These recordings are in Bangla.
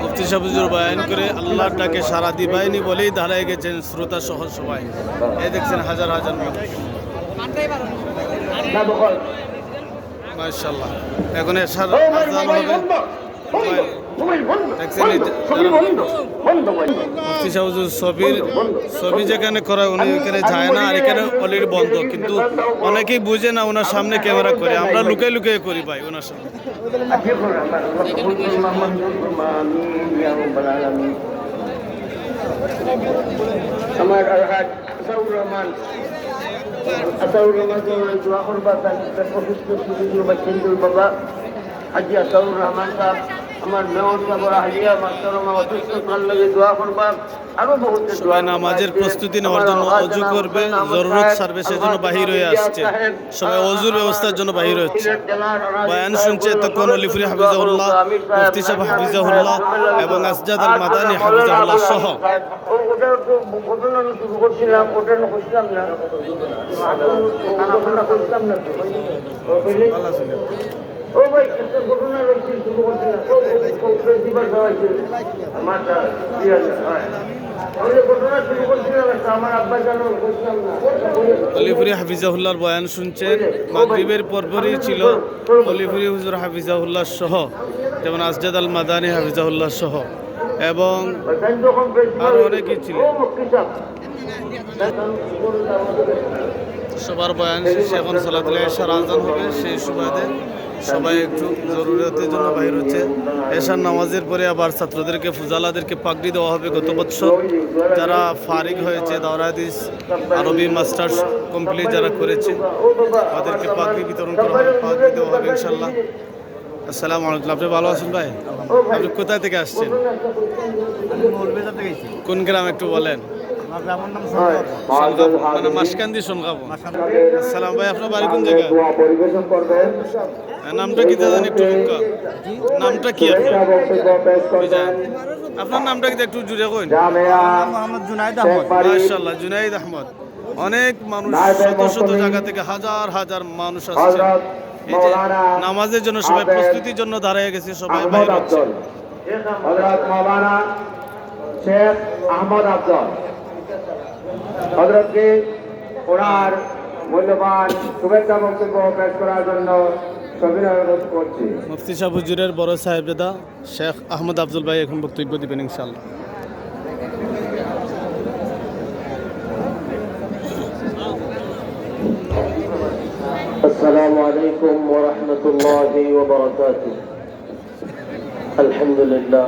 মুফতি সাহুজুর বয়ান করে আল্লাহ তাকে সারা দিবাইনি বলেই দাঁড়ায় গেছেন শ্রোতা সহ সবাই। এই দেখছেন হাজার হাজার মানুষ। মাশাল্লাহ এখন এসার হবে। ছবির ছবি যেখানে করা উনি এখানে যায় না আর এখানে অলরেডি বন্ধ। কিন্তু অনেকেই বুঝে না ওনার সামনে ক্যামেরা করে। আমরা লুকিয়ে লুকিয়ে করি ভাই ওনার সামনে। আমার আসাউর রহমান। আসাউর রহমান দোয়া করবা তার অসুস্থ বাবা হাজি আসাউর রহমান সাহেব। আমার মেয়র সাহেব হাজিয়া মাস্টারমা অসুস্থ তার লাগে দোয়া করবা আরও বহুত সবাই নামাজের প্রস্তুতি নেওয়ার জন্য অজু করবে জরুরত সার্ভে সেজন্য বাহির হয়ে আসছে। সবাই অজুর ব্যবস্থার জন্য বাহির হচ্ছে বয়ান শুনছে এতক্ষণ অলিফুরি হাফিজাহুল্লাহ মুফতি সাহেব হাফিজাহুল্লাহ এবং আসজাদ আল মাদানী হাফিজাহুল্লাহ সহ। ওটা শুরু করছিলাম ওটা না। ও ভাই একটা ঘটনা রয়েছে শুরু না। হাফিজাহুল্লাহর বয়ান শুনছেন। মাগরিবের পরপরই ছিল অলিফুরি হুজুর হাফিজাহুল্লাহ সহ যেমন আসজাদ আল মাদানী হাফিজাহুল্লাহ সহ। এবং প্রেসিডেন্ট অনেকেই ছিলেন। সবার বয়ান শেষে এখন সালাতুল এশার আজান হবে সেই সুবাদে। সবাই একটু জরুরতের জন্য বাইর হচ্ছে। এশার নামাজের পরে আবার ছাত্রদেরকে ফুজালাদেরকে পাগড়ি দেওয়া হবে গত বছর। যারা ফারিক হয়েছে দাওরাদিস আরবি মাস্টার্স কমপ্লিট যারা করেছে তাদেরকে পাগড়ি বিতরণ করা হবে পাগড়ি দেওয়া হবে ইনশাল্লাহ আসসালামু আলাইকুম। আপনি ভালো আছেন ভাই? আপনি কোথায় থেকে আসছেন? কোন গ্রাম একটু বলেন? মানে মাসকান্দি আসসালাম ভাই আপনার বাড়ি কোন জায়গায়? হ্যাঁ, নামটা কি জানেন একটু নামটা কি আপনার? নামটা কি একটু জুড়ে কইন। মোহাম্মদ জুনাইদ আহমদ। মাশাআল্লাহ জুনাইদ আহমদ। অনেক মানুষ শত শত জায়গা থেকে হাজার হাজার মানুষ আসছে। এই যে নামাজের জন্য সবাই প্রস্তুতির জন্য দাঁড়িয়ে গেছে সবাই বাইরে হচ্ছে। হযরত মাওলানা শেখ আহমদ আফজল হযরতকে ওনার মূল্যবান শুভেচ্ছা বক্তব্য পেশ করার জন্য সবিনয় অনুরোধ করছি মুফতি সাহেব হুজুরের বড় সাহেবজাদা শেখ আহমদ আফজল ভাই এখন বক্তব্য দিবেন ইনশাআল্লাহ السلام عليكم ورحمة الله وبركاته الحمد لله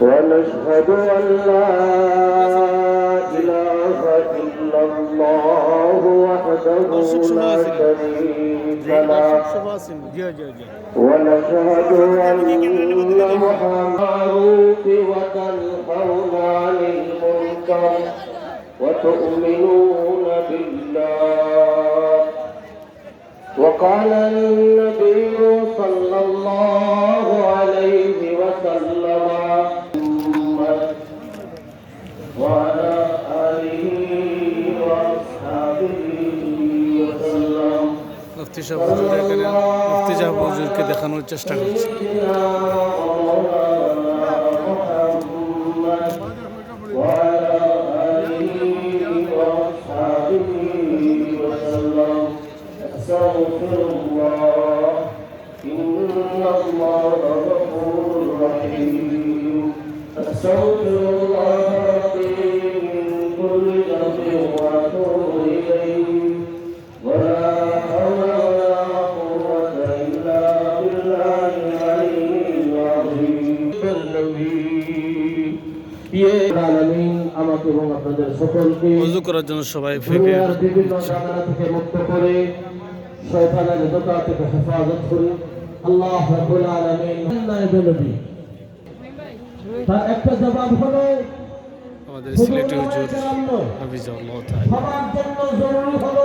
ونشهد أن لا إله إلا الله وحده لا شريك له. ونشهد أن محمد وتنهون عن المنكر وتؤمنون بالله. وقال النبي মুফতি সাহেব হুজুর এখানে মুফতি সাহেব হুজুরকে দেখানোর চেষ্টা করছে أستغفر الله এবং আপনাদের সকলকে উজু করার জন্য সবাই ফেকে বিভিন্ন ঝামেলা থেকে মুক্ত করে শয়তানের ধোকা থেকে হেফাজত করে আল্লাহ রাব্বুল আলামিন নায়েবে নবী। তার একটা জবাব হলো আমাদের সিলেটি হুজুর হাফিজাউল্লাহ তাআলা। সবার জন্য জরুরি হলো